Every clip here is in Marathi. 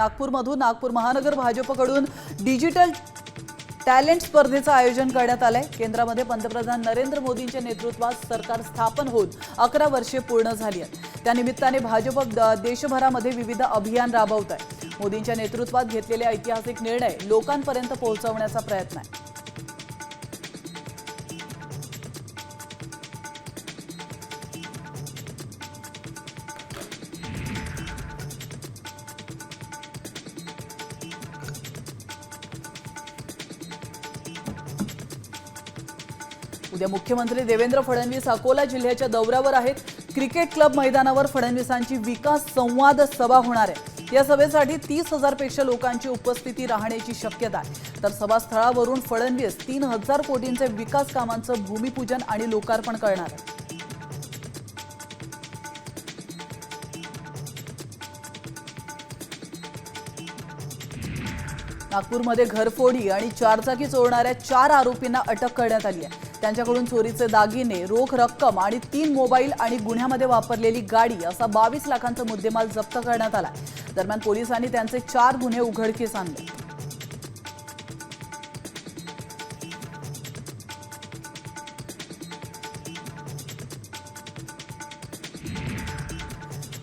नागपूरमधून नागपूर महानगर भाजपकडून डिजिटल टॅलेंट स्पर्धेचं आयोजन करण्यात आलंय. केंद्रामध्ये पंतप्रधान नरेंद्र मोदींच्या नेतृत्वात सरकार स्थापन होऊन अकरा वर्षे पूर्ण झाली आहेत. त्यानिमित्ताने भाजप देशभरामध्ये विविध अभियान राबवत आहे मोदींच्या नेतृत्वात घेतलेले ऐतिहासिक निर्णय लोकांपर्यंत पोहोचवण्याचा प्रयत्न आहे. उद्या मुख्यमंत्री देवेंद्र फडणवीस अकोला जिल्ह्याच्या दौऱ्यावर आहेत. क्रिकेट क्लब मैदानावर फडणवीसांची विकास संवाद सभा होणार आहे. या सभेसाठी तीस हजारपेक्षा लोकांची उपस्थिती राहण्याची शक्यता आहे. तर सभास्थळावरून फडणवीस तीन हजार कोटींचे विकास कामांचं भूमिपूजन आणि लोकार्पण करणार आहे नागपूरमध्ये घरफोडी आणि चारचाकी चोरणाऱ्या चार आरोपींना अटक करण्यात आली आहे. त्यांच्याकडून चोरीचे दागिने रोख रक्कम आणि तीन मोबाईल आणि गुन्ह्यामध्ये वापरलेली गाडी असा बावीस लाखांचा मुद्देमाल जप्त करण्यात आला. दरम्यान पोलिसांनी त्यांचे चार गुन्हे उघडकीस आणले.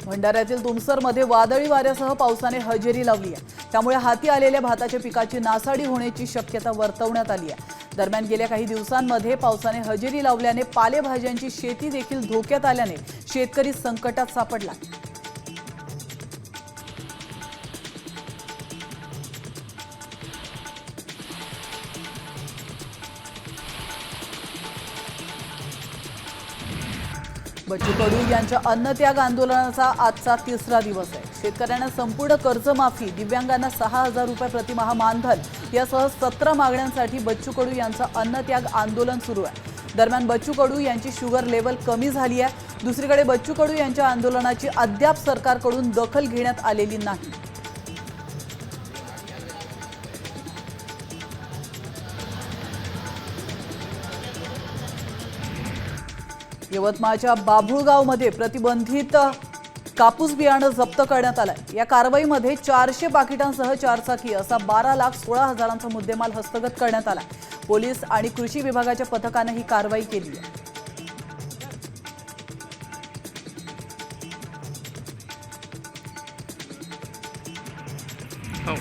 भंडाऱ्यातील तुमसरमध्ये वादळी वाऱ्यासह पावसाने हजेरी लावली आहे. त्यामुळे हाती आलेल्या भाताच्या पिकाची नासाडी होण्याची शक्यता वर्तवण्यात आली आहे. दरम्यान गेल्या काही दिवसांमध्ये पावसाने हजेरी लावल्याने पालेभाज्यांची शेती देखील धोक्यात आल्याने शेतकरी संकटात सापडला. बच्चू कडू यांच्या अन्नत्याग आंदोलनाचा आजचा तिसरा दिवस आहे. शेतकऱ्यांना संपूर्ण कर्जमाफी दिव्यांगांना सहा हजार रुपये प्रतिमहा मानधन यासह सतरा मागण्यांसाठी बच्चू कडू यांचं अन्नत्याग आंदोलन सुरू आहे. दरम्यान बच्चू कडू यांची शुगर लेवल कमी झाली आहे. दुसरीकडे बच्चू कडू यांच्या आंदोलनाची अद्याप सरकारकडून दखल घेण्यात आलेली नाही. यवतमाळच्या बाभुळगावमध्ये प्रतिबंधित कापूस बियाणं जप्त करण्यात आलं या कारवाईमध्ये चारशे पाकिटांसह चारचाकी असा बारा लाख सोळा हजारांचा मुद्देमाल हस्तगत करण्यात आला. पोलीस आणि कृषी विभागाच्या पथकानं ही कारवाई केली आहे. हो.